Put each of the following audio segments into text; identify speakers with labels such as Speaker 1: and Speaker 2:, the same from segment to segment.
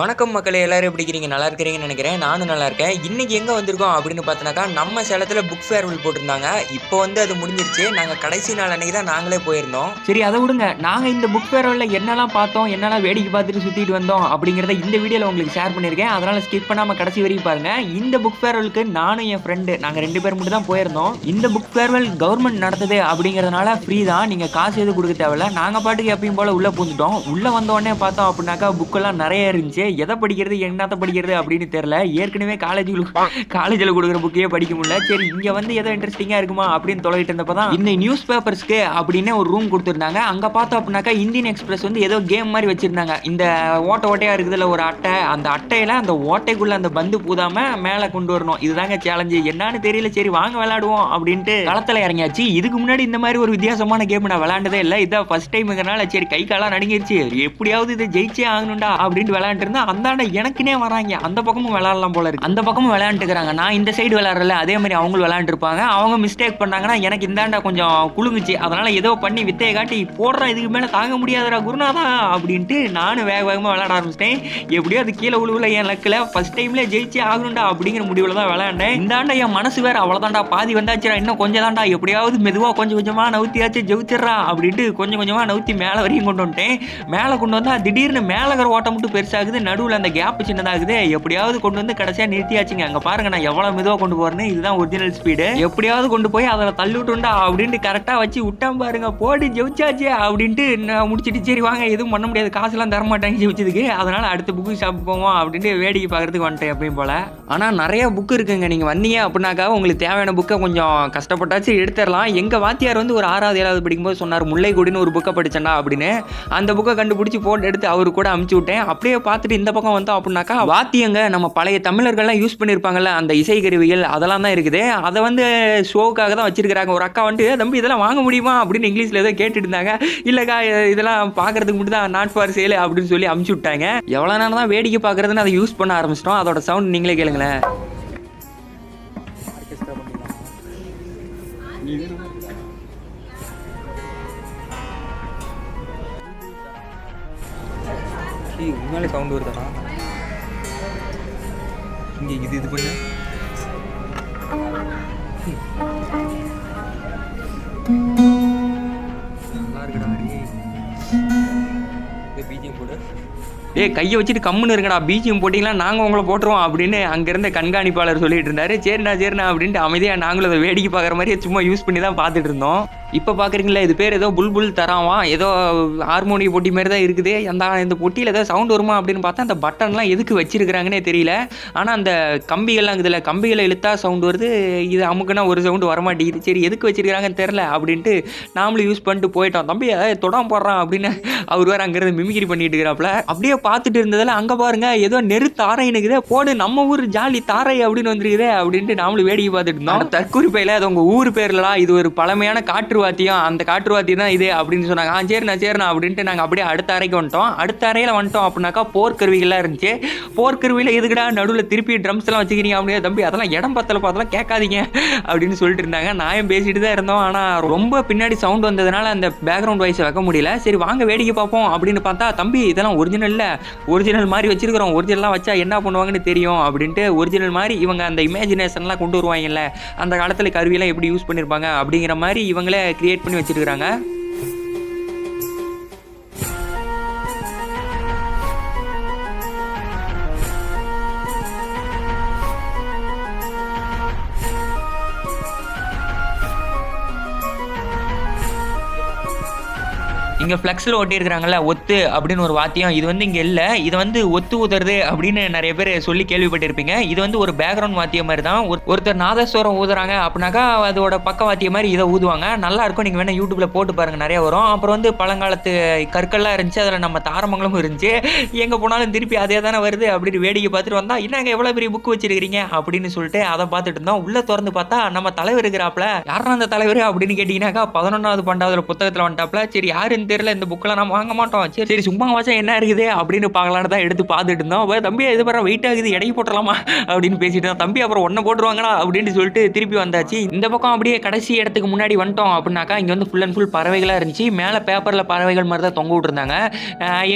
Speaker 1: வணக்கம் மக்களே எல்லாரும் எப்படி இருக்கிறீங்க நல்லா இருக்கிறீங்கன்னு நினைக்கிறேன். நானும் நல்லா இருக்கேன். இன்றைக்கி எங்கே வந்திருக்கோம் அப்படின்னு பார்த்தோன்னாக்கா நம்ம சேலத்தில் புக் ஃபேர்வெல் போட்டிருந்தாங்க. இப்போ வந்து அது முடிஞ்சிருச்சு. நாங்கள் கடைசி நாள் அன்றைக்கி தான் நாங்களே போயிருந்தோம்.
Speaker 2: சரி அதை விடுங்க. நாங்கள் இந்த புக் ஃபேரில் என்னெல்லாம் பார்த்தோம் என்னெல்லாம் வேடிக்கை பார்த்துட்டு சுற்றிட்டு வந்தோம் அப்படிங்கிறத இந்த வீடியோவில் உங்களுக்கு ஷேர் பண்ணியிருக்கேன். அதனால் ஸ்கிப் பண்ணாமல் கடைசி வரைக்கும் பாருங்கள் இந்த புக் ஃபேர்வெலுக்கு நானும் என் ஃப்ரெண்டு நாங்கள் ரெண்டு பேர் மட்டும் தான் போயிருந்தோம். இந்த புக் ஃபேர்வெல் கவர்மெண்ட் நடத்துது அப்படிங்கிறதுனால ஃப்ரீ தான். நீங்கள் காசு எதுவும் கொடுக்க தேவையில்ல. நாங்கள் பாட்டுக்கு எப்பயும் போல் உள்ளே பூந்துட்டோம். உள்ளே வந்தோடனே பார்த்தோம் அப்படின்னாக்கா புக்கெல்லாம் நிறைய இருந்துச்சு. எதை படிக்கிறது என்னத்தை படிக்கிறது அப்படின்னு தெரியல. ஏற்கனவே காலேஜில் காலேஜில் கொடுக்குற புக்கையே படிக்க முடியல. சரி இங்கே வந்து எதோ இன்ட்ரெஸ்டிங்காக இருக்குமா அப்படின்னு தொலைகிட்டு இருந்தப்போ தான் இந்த நியூஸ் பேப்பர்ஸ்க்கு அப்படின்னு ஒரு ரூம் கொடுத்துருந்தாங்க. அங்கே பார்த்தோம் அப்படின்னாக்கா இந்தியன் எக்ஸ்பிரஸ் வந்து ஏதோ கேம் மாதிரி வச்சிருந்தாங்க. இந்த ஓட்டை ஓட்டையாக இருக்குதுல்ல ஒரு அட்டை. அந்த அட்டையில் அந்த ஓட்டைக்குள்ள அந்த பந்து பூதாம மேலே கொண்டு வரணும். இதுதாங்க சேலஞ்சு என்னன்னு தெரியல. சரி வாங்க விளையாடுவோம் அப்படின்ட்டு களத்தில் இறங்கியாச்சு. இதுக்கு முன்னாடி இந்த மாதிரி ஒரு வித்தியாசமான கேம் நான் விளையாண்டதே இல்லை. இதான் ஃபர்ஸ்ட் டைமுங்கிறனால சரி கை காலாம் நடுங்கிருச்சு. எப்படியாவது இதை ஜெயிச்சே ஆகணும்டா அப்படின்ட்டு விளையாண்டு இருந்தா அந்தாண்ட எனக்குனே வராங்க. அந்த பக்கமும் விளாட்லாம் போல இருக்கு. அந்த பக்கமும் விளையாண்டுக்கிறாங்க. நான் இந்த சைடு விளாட்றல அதே மாதிரி அவங்களும் விளையாண்டுருப்பாங்க. அவங்க மிஸ்டேக் பண்ணாங்கன்னா எனக்கு இந்தாண்ட கொஞ்சம் குழுங்குச்சு அதனால ஏதோ பண்ணி வித்தையை காட்டி போடுறேன் இதுக்கு மேலே தாங்க முடியாதடா குருநாதா அப்படின்ட்டு நானும் வேக வேகமாக விளையாட ஆரம்பிச்சிட்டேன். எப்படியோ அது கீழே உழுவுல என் லக்கில் ஃபர்ஸ்ட் டைம்ல ஜெயிச்சே ஆகணும்டா அப்படிங்கிற முடிவில் தான் விளையாண்டேன். இந்தாண்ட என் மனசு வேற அவ்வளோதான்டா பாதி வந்தாச்சுடா இன்னும் கொஞ்சம் தான்டா எப்படியாவது மெதுவாக கொஞ்சம் கொஞ்சமாக நவுத்தியாச்சு ஜெயிச்சிட்றா அப்படின்ட்டு கொஞ்சம் கொஞ்சமாக நவுத்தி மேலே வரையும் கொண்டு வந்துட்டேன். மேலே கொண்டு வந்தால் திடீர்னு மேலே இருக்கிற ஓட்டம் மட்டும் பெருசாகுது நடுவில் அந்த கேப் சின்னதாகுது எப்படியாவது கொண்டு வந்து கடைசியாக நிறுத்தியாச்சுங்க. அங்கே பாருங்க நான் எவ்வளோ மெதுவாக கொண்டு போறேன்னு. இதுதான் ஒரிஜினல் ஸ்பீடு எப்படியாவது கொண்டு போய் அதில் தள்ளி விட்டுண்டா அப்படின்ட்டு கரெக்டாக வச்சு விட்டான் பாருங்க. போடி ஜெயிச்சாச்சு அப்படின்ட்டு நான் முடிச்சிட்டு சரி வாங்க எதுவும் பண்ண முடியாது. காசுலாம் தர மாட்டாங்க ஜெயிச்சதுக்கு. அதனால அடுத்த புக்கு ஷாப் போவோம் அப்படின்ட்டு வேடிக்கை பார்க்கறதுக்கு வந்துட்டேன் எப்பயும் போல. ஆனால் நிறைய புக்கு இருக்குங்க. நீங்கள் வந்தீங்க அப்படின்னாக்கா உங்களுக்கு தேவையான புக்கை கொஞ்சம் கஷ்டப்பட்டாச்சு எடுத்துடலாம். எங்கள் வாத்தியார் வந்து ஒரு ஆறாவது ஏழாவது படிக்கும்போது சொன்னார் முல்லைக்கொடின்னு ஒரு புக்கை படிச்சேன்டா அப்படின்னு. அந்த புக்கை கண்டுபிடிச்சி போட்டு எடுத்து அவரு கூட அமுச்சு விட்டேன். அப்படியே பார்த்துட்டு இந்த பக்கம் வந்தோம் அப்படின்னாக்கா வாத்தியங்க நம்ம பழைய தமிழர்கள்லாம் யூஸ் பண்ணியிருப்பாங்கல்ல அந்த இசை கருவிகள் அதெல்லாம் தான் இருக்குது. அதை வந்து ஷோவுக்காக தான் வச்சிருக்கிறாங்க. ஒரு அக்கா வந்துட்டு தம்பி இதெல்லாம் வாங்க முடியுமா? அப்படின்னு இங்கிலீஷில் ஏதோ கேட்டுட்டு இருந்தாங்க. இல்லைக்கா இதெல்லாம் பார்க்கறதுக்கு மட்டும் தான் நாட் ஃபார் சேல் அப்படின்னு சொல்லி அமுச்சு விட்டாங்க. எவ்வளோ நேரம் தான் வேடிக்கை பார்க்குறதுன்னு அதை யூஸ் பண்ண ஆரம்பிச்சிட்டோம். அதோட சவுண்ட் நீங்களே கேளுங்களேன்.
Speaker 1: உண்மையிலே சவுண்ட் வருதாடா? இங்கே இது இது பண்ண. நல்லா இருக்குடா பிஜிஎம் போடு.
Speaker 2: ஏய் கையை வச்சுட்டு கம்முன்னு இருக்கடா பிஜிஎம் போட்டிங்களா நாங்கள் உங்களை போட்டுருவோம் அப்படின்னு அங்கேருந்த கண்காணிப்பாளர் சொல்லிட்டு இருந்தாரு. சரிண்ணா சரிண்ணா அப்படின்ட்டு அமைதியாக நாங்களும் அதை வேடிக்கை பார்க்குற மாதிரியே சும்மா யூஸ் பண்ணி தான் பார்த்துட்டு இருந்தோம். இப்போ பார்க்குறீங்களா இது பேர் ஏதோ புல்புல் தராமா? ஏதோ ஹார்மோனிய பொட்டி மாதிரி தான் இருக்குது. அந்த இந்த பொட்டியில் ஏதோ சவுண்ட் வருமா அப்படின்னு பார்த்தா அந்த பட்டன்லாம் எதுக்கு வச்சிருக்கிறாங்கன்னே தெரியல. ஆனால் அந்த கம்பிகள்லாம் இருக்குதுல்ல கம்பிகளை இழுத்தா சவுண்ட் வருது. இது அமுக்குனா ஒரு சவுண்டு வரமாட்டேங்குது. சரி எதுக்கு வச்சிருக்கிறாங்கன்னு தெரில அப்படின்ட்டு நாமளும் யூஸ் பண்ணிட்டு போயிட்டோம். தம்பி ஏய், தொடாம போடுறான் அப்படின்னு அவர் வேறு அங்கேருந்து மிமிக்ரி பண்ணிட்டு இருக்கிறாப்புல. அப்படியே பார்த்துட்டு இருந்ததில் அங்கே பாருங்க ஏதோ நெரு தாரை இருக்குதே போடு நம்ம ஊர் ஜாலி தாரை அப்படின்னு வந்துருக்குதே அப்படின்ட்டு நாமளும் வேடிக்கை பார்த்துட்டு இருந்தோம். தற்கூரி பையில அது உங்கள் ஊர் பேர்லலாம் இது ஒரு பழமையான காற்று வாத்தியம் அந்த காற்று வாத்தியம் தான் இது அப்படின்னு சொன்னாங்க. ஆ சரிண்ணா சரிண்ணா அப்படின்ட்டு நாங்கள் அப்படியே அடுத்த அறைக்கு வந்துட்டோம். அடுத்த அறையில் வந்துட்டோம் அப்படின்னாக்கா போர்க்கருவிகள்லாம் இருந்துச்சு. போர்க்கருவியில் எதுக்குடா நடுவில் திருப்பி ட்ரம்ஸ் எல்லாம் வச்சுக்கிறீங்க அப்படின்னு தம்பி அதெல்லாம் இடம் பத்தல பார்த்தலாம் கேட்காதீங்க அப்படின்னு சொல்லிட்டு இருந்தாங்க. நான் பேசிட்டு தான் இருந்தோம். ஆனால் ரொம்ப பின்னாடி சவுண்ட் வந்ததுனால அந்த பேக்ரவுண்ட் வாய்ஸை வைக்க முடியல. சரி வாங்க வேடிக்கை பார்ப்போம் அப்படின்னு பார்த்தா தம்பி இதெல்லாம் ஒரிஜினல்ல ஒரிஜினல் மாதிரி வச்சிருக்கிறோம். ஒரிஜினலாக வச்சா என்ன பண்ணுவாங்கன்னு தெரியும் அப்படின்ட்டு ஒரிஜினல் மாதிரி இவங்க அந்த இமேஜினேஷன்லாம் கொண்டு வருவாங்கல்ல. அந்த காலத்தில் கருவியெல்லாம் எப்படி யூஸ் பண்ணியிருப்பாங்க அப்படிங்கிற மாதிரி இவங்களே கிரியேட் பண்ணி வச்சுருக்குறாங்க. இங்கே ஃப்ளெக்ஸில் ஒட்டியிருக்கிறாங்கல்ல ஒத்து அப்படின்னு ஒரு வாத்தியம் இது வந்து இங்கே இல்லை. இது வந்து ஒத்து ஊதுறது அப்படின்னு நிறைய பேர் சொல்லி கேள்விப்பட்டிருப்பீங்க. இது வந்து ஒரு பேக்ரவுண்ட் வாத்தியம் மாதிரி தான். ஒரு- ஒருத்தர் நாதஸ்வரம் ஊதுறாங்க அப்படின்னாக்கா அதோட பக்க வாத்தியம் மாதிரி இதை ஊதுவாங்க. நல்லா இருக்கும். நீங்கள் வேணால் யூடியூப்பில் போட்டு பாருங்க நிறைய வரும். அப்புறம் வந்து பழங்காலத்து கற்கள்லாம் இருந்துச்சு. அதில் நம்ம தாரமங்கலமும் இருந்துச்சு. எங்கே போனாலும் திருப்பி அதே தானே வருது அப்படின்னு வேடிக்கை பார்த்துட்டு வந்தா என்னங்க எவ்வளோ பெரிய புக் வச்சிருக்கிறீங்க? அப்படின்னு சொல்லிட்டு அதை பார்த்துட்டு இருந்தோம். உள்ளே திறந்து பார்த்தா நம்ம தலைவர் இருக்கிறாப்ல யாரும் அந்த தலைவர் அப்படின்னு கேட்டிங்கன்னாக்கா பதினொன்றாவது பண்டாவது புத்தகத்தில் வந்துட்டாப்ல சரி யாருன்னு தெரியல இந்த புக்கெல்லாம் நம்ம வாங்க மாட்டோம். சரி சரி சும்மா வாசம் என்ன இருக்குது? அப்படின்னு பார்க்கலான்னு தான் எடுத்து பார்த்துட்டு இருந்தோம். அப்போ தம்பி இது பரவாயில்ல வெயிட் ஆகுது இடையே போட்டுடலாமா அப்படின்னு பேசிட்டு இருந்தோம். தம்பி அப்புறம் ஒன்றை போட்டுருவாங்களா அப்படின்னு சொல்லிட்டு திருப்பி வந்தாச்சு. இந்த பக்கம் அப்படியே கடைசி இடத்துக்கு முன்னாடி வந்துட்டோம் அப்படின்னாக்கா இங்கே வந்து ஃபுல் அண்ட் ஃபுல் பறவைகளாக இருந்துச்சு. மேலே பேப்பரில் பறவைகள் மாதிரி தான் தொங்க விட்டுருந்தாங்க.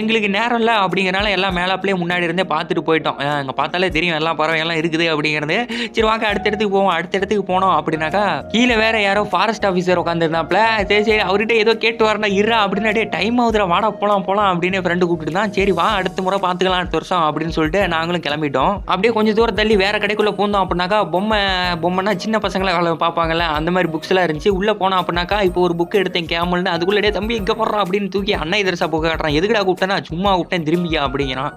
Speaker 2: எங்களுக்கு நேரம் இல்லை அப்படிங்கிறனால எல்லாம் மேலே முன்னாடி இருந்தே பார்த்துட்டு போயிட்டோம். அங்கே பார்த்தாலே தெரியும் எல்லா பறவைகள்லாம் இருக்குது அப்படிங்கிறது. சரி வாங்க அடுத்த இடத்துக்கு போவோம். அடுத்த இடத்துக்கு போனோம் அப்படின்னாக்கா கீழே வேற யாரோ ஃபாரஸ்ட் ஆஃபீஸர் உட்காந்துருந்தாப்ல சரி சரி அவர்கிட்ட ஏதோ கேட்டு வரணும் இருறா அப்படின்னு முன்னாடியே டைம் ஆகுதுல வாடா போகலாம் போகலாம் அப்படின்னு ஃப்ரெண்டு கூப்பிட்டு தான் சரி வா அடுத்த முறை பார்த்துக்கலாம் அடுத்த வருஷம் அப்படின்னு சொல்லிட்டு நாங்களும் கிளம்பிட்டோம். அப்படியே கொஞ்சம் தூரம் தள்ளி வேற கடைக்குள்ளே போந்தோம் அப்படின்னாக்கா பொம்மை பொம்மைனா சின்ன பசங்களை பார்ப்பாங்கல்ல அந்த மாதிரி புக்ஸ்லாம் இருந்துச்சு. உள்ளே போனோம் அப்படின்னாக்கா இப்போ ஒரு புக் எடுத்தேன் கேமல்னு அதுக்குள்ளே தம்பி இங்கே போடுறான் அப்படின்னு தூக்கி அண்ணா இதரசா போக காட்டுறான். எதுக்கடா கூப்பிட்டேன்னா சும்மா கூப்பிட்டேன் திரும்பியா அப்படிங்கிறான்.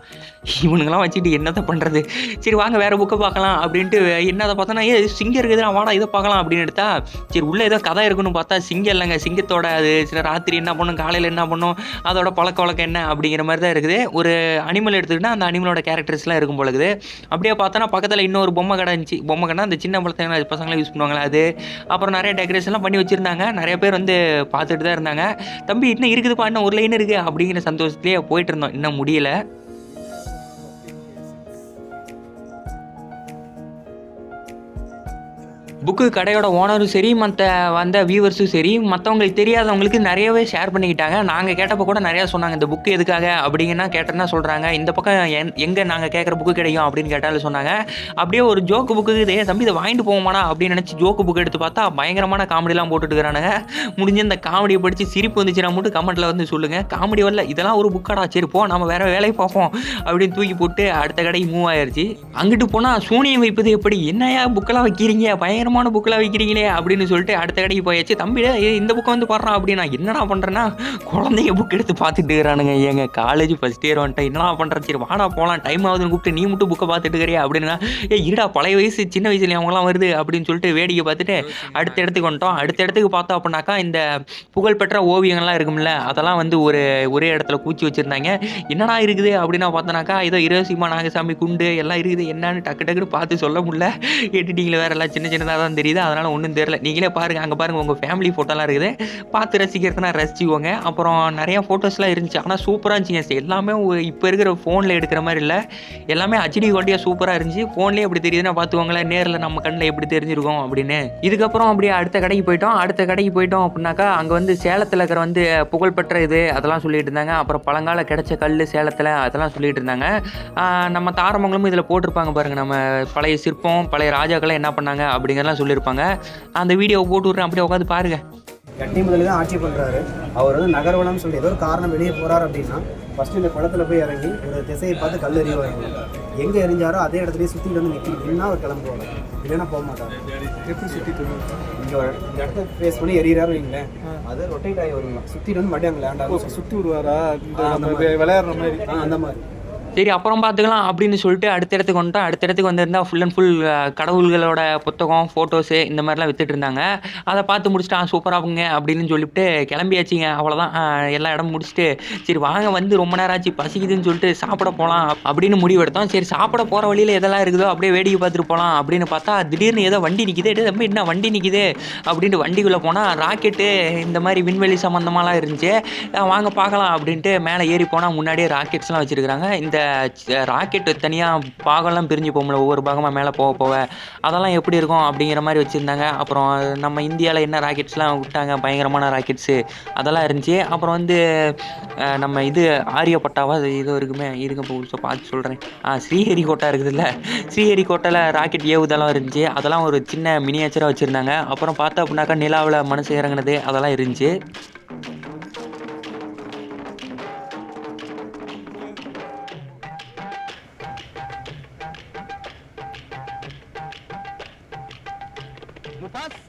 Speaker 2: இவனுங்கெல்லாம் வச்சுட்டு என்னத்தை பண்ணுறது சரி வாங்க வேற புக்கை பார்க்கலாம் அப்படின்ட்டு என்னதை பார்த்தோன்னா ஏ சிங்கம் இருக்குதுடா வாடா இதை பார்க்கலாம் அப்படின்னு எடுத்தா சரி உள்ளே ஏதோ கதை இருக்குன்னு பார்த்தா சிங்கம் இல்லைங்க சிங்கத்தோட அது சில ராத்திரி என்ன பண்ணும் காலையில் என்ன பண்ணும் அதோட பழக்க வழக்கம் என்ன அப்படிங்கிற மாதிரி தான் இருக்குது. ஒரு அனிமல் எடுத்துக்கிட்டால் அந்த அனிமலோட கேரக்டர்ஸ்லாம் இருக்கும் பொழுது அப்படியே பார்த்தோன்னா பக்கத்தில் இன்னொரு பொம்மை கடை இருந்துச்சு. பொம்மை கடை அந்த சின்ன பழத்தை பசங்களாம் யூஸ் பண்ணுவாங்களா அது. அப்புறம் நிறைய டெக்கரேஷன்லாம் பண்ணி வச்சுருந்தாங்க. நிறைய பேர் வந்து பார்த்துட்டு தான் இருந்தாங்க. தம்பி இன்னும் இருக்குதுப்பா இன்னும் ஒரு லைன் இருக்குது அப்படிங்கிற சந்தோஷத்துலேயே போயிட்டு இருந்தோம். இன்னும் முடியல. புக்கு கடையோட ஓனரும் சரி மற்ற வந்த வியூவர்ஸும் சரி மற்றவங்களுக்கு தெரியாதவங்களுக்கு நிறையவே ஷேர் பண்ணிக்கிட்டாங்க. நாங்கள் கேட்டப்போ கூட நிறையா சொன்னாங்க இந்த புக்கு எதுக்காக? அப்படிங்கன்னா கேட்டேன்னா சொல்கிறாங்க இந்த பக்கம் என் எங்கே நாங்கள் கேட்குற புக்கு கிடைக்கும் அப்படின்னு கேட்டாலும் சொன்னாங்க. அப்படியே ஒரு ஜோக்கு புக்கு இதே தம்பி இதை வாங்கிட்டு போவோமாடா? அப்படின்னு நினச்சி ஜோக்கு புக் எடுத்து பார்த்தா பயங்கரமான காமெடிலாம் போட்டுட்டு இருக்கிறானுங்க. முடிஞ்ச இந்த காமெடியை படித்து சிரிப்பு வந்துச்சுன்னா மட்டும் கமெண்ட்டில் வந்து சொல்லுங்கள் காமெடி வரல இதெல்லாம் ஒரு புக்காடா சரி போ நம்ம வேறு வேலையை பார்ப்போம். அப்படின்னு தூக்கி போட்டு அடுத்த கடைக்கு மூவ் ஆயிடுச்சு அங்கிட்டு போனால் சூனியம் வைப்பது எப்படி? என்னையா புக்கெல்லாம் வைக்கிறீங்க? பயங்கரமாக பயங்கரமான புக்கெல்லாம் வைக்கிறீங்களே அப்படின்னு சொல்லிட்டு அடுத்த கடைக்கு போயாச்சு. தம்பி இந்த புக்கை வந்து பாடுறான் அப்படின்னா என்னடா பண்ணுறேன்னா குழந்தைங்க புக் எடுத்து பார்த்துட்டு இருக்கிறானுங்க ஏங்க. காலேஜ் ஃபஸ்ட் இயர் வந்துட்டேன் என்னடா பண்ணுறேன் சரி வாடா போகலாம் டைம் ஆகுதுன்னு கூப்பிட்டு நீ மட்டும் புக்கை பார்த்துட்டு இருக்கிறியா? அப்படின்னா ஏ இருடா பழைய வயசு சின்ன வயசுல அவங்களாம் வருது அப்படின்னு சொல்லிட்டு வேடிக்கை பார்த்துட்டு அடுத்த இடத்துக்கு வந்துட்டோம். அடுத்த இடத்துக்கு பார்த்தோம் அப்படின்னாக்கா இந்த புகழ்பெற்ற ஓவியங்கள்லாம் இருக்கும்ல அதெல்லாம் வந்து ஒரு ஒரே இடத்துல கூச்சி வச்சுருந்தாங்க. என்னடா இருக்குது? அப்படின்னா பார்த்தோன்னாக்கா ஏதோ இரசிமா நாகசாமி குண்டு எல்லாம் இருக்குது. என்னன்னு டக்கு டக்குன்னு பார்த்து சொல்ல முடியல. எடிட்டிங்கில் வேறு எல்லாம் சின்ன சின்னதாக தான் தெரியுது. அதனால் ஒன்றும் தெரியல. நீங்களே பாருங்கள் அங்கே பாருங்கள் உங்கள் ஃபேமிலி ஃபோட்டோலாம் இருக்குது. பார்த்து ரசிக்கிறதுனா ரசிச்சுக்கோங்க. அப்புறம் நிறையா ஃபோட்டோஸ்லாம் இருந்துச்சு. ஆனால் சூப்பராக இருந்துச்சுங்க எல்லாமே இப்போ இருக்கிற ஃபோனில் எடுக்கிற மாதிரி இல்லை. எல்லாமே ஹச்டி குவாலிட்டியாக சூப்பராக இருந்துச்சு. ஃபோன்லேயே எப்படி தெரியுதுன்னா பார்த்துக்கோங்களேன். நேரில் நம்ம கண்ணில் எப்படி தெரிஞ்சிருக்கோம் அப்படின்னு. இதுக்கப்புறம் அப்படியே அடுத்த கடைக்கு போயிட்டோம். அடுத்த கடைக்கு போயிட்டோம் அப்படின்னாக்கா அங்கே வந்து சேலத்தில் இருக்கிற வந்து புகழ்பெற்ற இது அதெல்லாம் சொல்லிட்டு இருந்தாங்க. அப்புறம் பழங்கால கிடைச்ச கல் சேலத்தில் அதெல்லாம் சொல்லிட்டு இருந்தாங்க. நம்ம தாரமங்கலமும் இதில் போட்டிருப்பாங்க பாருங்கள் நம்ம பழைய சிற்பம் பழைய ராஜாக்கள்லாம் என்ன பண்ணாங்க அப்படிங்கிறலாம் சொல்லியிருப்பாங்க. அந்த வீடியோவை போட்டு விட்றேன். அப்படியே உட்காந்து பாருங்க.
Speaker 3: கட்டி முதல்ல தான் ஆட்சி பண்ணுறாரு அவர் வந்து நகர்வலம்னு சொல்லி ஏதோ ஒரு காரணம் வெளியே போகிறார் அப்படின்னா ஃபஸ்ட்டு இந்த குளத்துல போய் இறங்கி ஒரு திசையை பார்த்து கல் எறிவாங்க எங்கே எரிஞ்சாரோ அதே இடத்துலயே சுற்றிட்டு வந்து நிற்கணும். நின்னா அவர் கிளம்புவாங்க இல்லைன்னா போக மாட்டார். எப்படி சுற்றிட்டு இங்கே ஒரு இந்த இடத்த ஃபேஸ் பண்ணி எறிகிறாரு வைங்களேன். அது ரொட்டேட் ஆகி வருங்க. சுற்றிட்டு வந்து மறுபடியும் அங்கே லேண்ட் ஆகும்
Speaker 4: சுத்தி விடுவாரா? இந்த. விளையாடுற மாதிரி.
Speaker 3: அந்த மாதிரி.
Speaker 2: சரி அப்புறம் பார்த்துக்கலாம் அப்படின்னு சொல்லிட்டு அடுத்த இடத்துக்கு வந்துட்டோம். அடுத்த இடத்துக்கு வந்திருந்தால் ஃபுல் அண்ட் ஃபுல் கடவுள்களோட புத்தகம் ஃபோட்டோஸு இந்த மாதிரிலாம் வித்துட்டு இருந்தாங்க. அதை பார்த்து முடிச்சுட்டு சூப்பராகுங்க அப்படின்னு சொல்லிவிட்டு கிளம்பியாச்சுங்க. அவ்வளோதான் எல்லா இடமும் முடிச்சுட்டு சரி வாங்க வந்து ரொம்ப நேரம் ஆச்சு பசிக்குதுன்னு சொல்லிட்டு சாப்பிட போகலாம் அப்படின்னு முடிவெடுத்தோம் சரி சாப்பிட போகிற வழியில் எதெல்லாம் இருக்குதோ அப்படியே வேடிக்கை பார்த்துட்டு போகலாம் அப்படின்னு பார்த்தா திடீர்னு ஏதோ வண்டி நிற்கிது டேய் தம்பி என்ன வண்டி நிற்கிது அப்படின்ட்டு வண்டிக்குள்ளே போனால் ராக்கெட்டு இந்த மாதிரி விண்வெளி சம்மந்தமாலாம் இருந்துச்சு. வாங்க பார்க்கலாம் அப்படின்ட்டு மேலே ஏறி போனால் முன்னாடியே ராக்கெட்ஸ்லாம் வச்சுருக்காங்க இந்த ராக்கெட் தனியாக பாகம்லாம் பிரிஞ்சு போகும்ல ஒவ்வொரு பாகமாக மேலே போக போக. அதெல்லாம் எப்படி இருக்கும் அப்படிங்கிற மாதிரி வச்சுருந்தாங்க. அப்புறம் நம்ம இந்தியாவில் என்ன ராக்கெட்ஸ்லாம் விட்டாங்க? பயங்கரமான ராக்கெட்ஸு. அதெல்லாம் இருந்துச்சு. அப்புறம் வந்து நம்ம இது ஆரியப்பட்டாவா? அது இது இருக்குமே. இருக்க புதுசாக பார்த்து சொல்கிறேன் ஆ ஸ்ரீஹரிகோட்டா இருக்குதுல்ல. ஸ்ரீஹரிகோட்டையில் ராக்கெட் ஏவுதெல்லாம் இருந்துச்சு. அதெல்லாம் ஒரு சின்ன மினியேச்சராக வச்சுருந்தாங்க. அப்புறம் பார்த்தா அப்படின்னாக்கா நிலாவில் மனசு இறங்குனது அதெல்லாம் இருந்துச்சு.
Speaker 4: do passe.